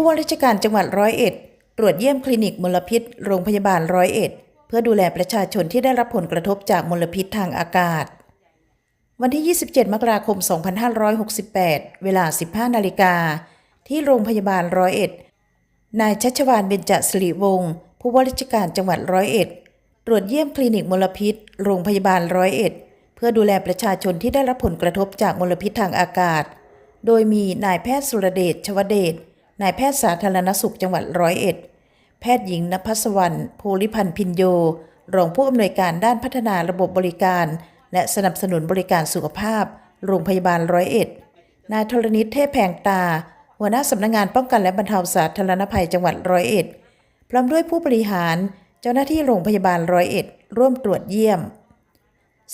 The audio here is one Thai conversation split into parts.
ผู้ว่าราชการจังหวัดร้อยเอ็ดตรวจเยี่ยมคลินิกมลพิษ โรงพยาบาลร้อยเอ็ดเพื่อดูแลประชาชนที่ได้รับผลกระทบจากมลพิษทางอากาศ วันที่ 27 มกราคม 2568 เวลา 15 นาฬิกา ที่โรงพยาบาลร้อยเอ็ดนายชัชวานเบญจสิริวงศ์ผู้ว่าราชการจังหวัดร้อยเอ็ดตรวจเยี่ยมคลินิกมลพิษ โรงพยาบาลร้อยเอ็ดเพื่อดูแลประชาชนที่ได้รับผลกระทบจากมลพิษทางอากาศ โดยมีนายแพทย์สุรเดชชวเดช นายแพทย์สาธารณสุขจังหวัดร้อยเอ็ด แพทย์หญิงนภัสวรรณโพลิพันธ์พินโย รองผู้อำนวยการด้านพัฒนาระบบบริการ และสนับสนุนบริการสุขภาพ โรงพยาบาลร้อยเอ็ด นายธรณิตเทพแพงตา หัวหน้าสำนักงงานป้องกันและบรรเทาสาธารณภัยจังหวัดร้อยเอ็ด พร้อมด้วยผู้บริหาร เจ้าหน้าที่โรงพยาบาลร้อยเอ็ด ร่วมตรวจเยี่ยม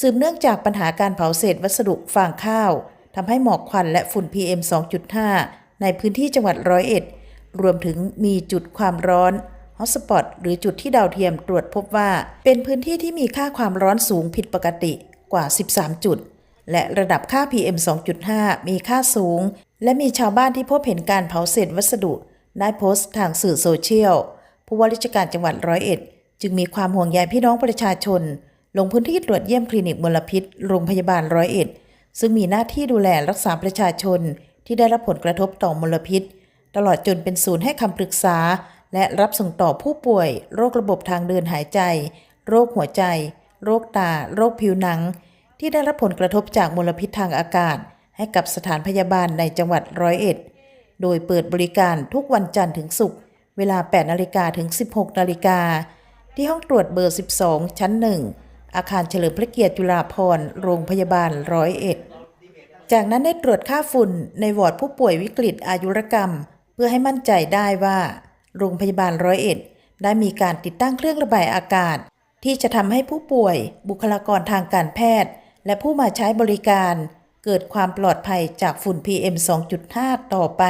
สืบเนื่องจากปัญหาการเผาเศษวัสดุฟางข้าวทำให้หมอกควันและฝุ่น PM 2.5 ในพื้นที่จังหวัดร้อยเอ็ด รวมถึงมีจุดความร้อนฮอสปอตหรือจุดที่ดาวเทียมตรวจพบว่า เป็นพื้นที่ที่มีค่าความร้อนสูงผิดปกติกว่า 13 จุด และระดับค่า PM 2.5 มีค่าสูง และมีชาวบ้านที่พบเห็นการเผาเศษวัสดุได้โพสต์ทางสื่อโซเชียล ผู้ว่าราชการจังหวัดร้อยเอ็ด จึงมีความห่วงใยพี่น้องประชาชน ลงพื้นที่ตรวจเยี่ยมคลินิกมลพิษ โรงพยาบาลร้อยเอ็ด ซึ่งมีหน้าที่ดูแลรักษาประชาชน ที่ได้รับผลกระทบต่อมลพิษ ตลอดจนเป็นศูนย์ให้คำปรึกษา และรับส่งต่อผู้ป่วย โรคระบบทางเดินหายใจ โรคหัวใจ โรคตา โรคผิวหนัง ที่ได้รับผลกระทบจากมลพิษทางอากาศ ให้กับสถานพยาบาลในจังหวัดร้อยเอ็ด โดยเปิดบริการทุกวันจันทร์ถึงศุกร์เวลา 8นาฬิกาถึง 16นาฬิกาที่ห้องตรวจเบอร์ 12 ชั้น 1 อาคารเฉลิมพระเกียรติจุฬาภรณ์โรงพยาบาลร้อยเอ็ด จากนั้นได้ตรวจค่าฝุ่นในวอร์ดผู้ป่วยวิกฤตอายุรกรรม เพื่อให้มั่นใจได้ว่า โรงพยาบาลร้อยเอ็ด ได้มีการติดตั้งเครื่องระบายอากาศ ที่จะทำให้ผู้ป่วย บุคลากรทางการแพทย์ และผู้มาใช้บริการ เกิดความปลอดภัยจากฝุ่น PM 2.5 ต่อไป